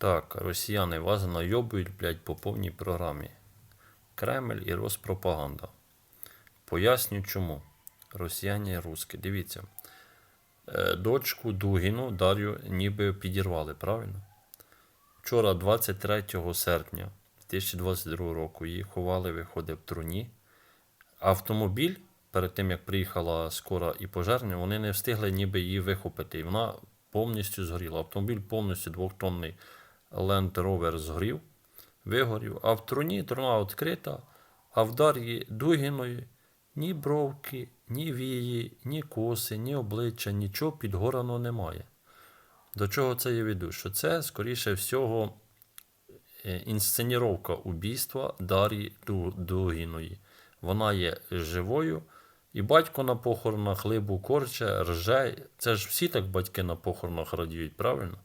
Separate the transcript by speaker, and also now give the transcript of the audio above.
Speaker 1: Так, росіяни вас найобують, блядь, по повній програмі. Кремль і Роспропаганда. Поясню чому. Росіяни русські. Дивіться. Е, Дочку Дугіну Дар'ю ніби підірвали, правильно? Вчора, 23 серпня 2022 року, її ховали, виходить в труні. Автомобіль, перед тим як приїхала скора і пожежна, вони не встигли ніби її вихопити. І вона повністю згоріла. Автомобіль повністю двохтонний Land Rover згорів, вигорів, а в труні труна відкрита, а в Дар'ї Дугіної ні бровки, ні вії, ні коси, ні обличчя, нічого підгорано немає. До чого це я веду? Що це, скоріше всього, е, інсценіровка убійства Дар'ї Дугіної. Вона є живою, і батько на похоронах либу корче, рже. Це ж всі так батьки на похоронах радіють, правильно?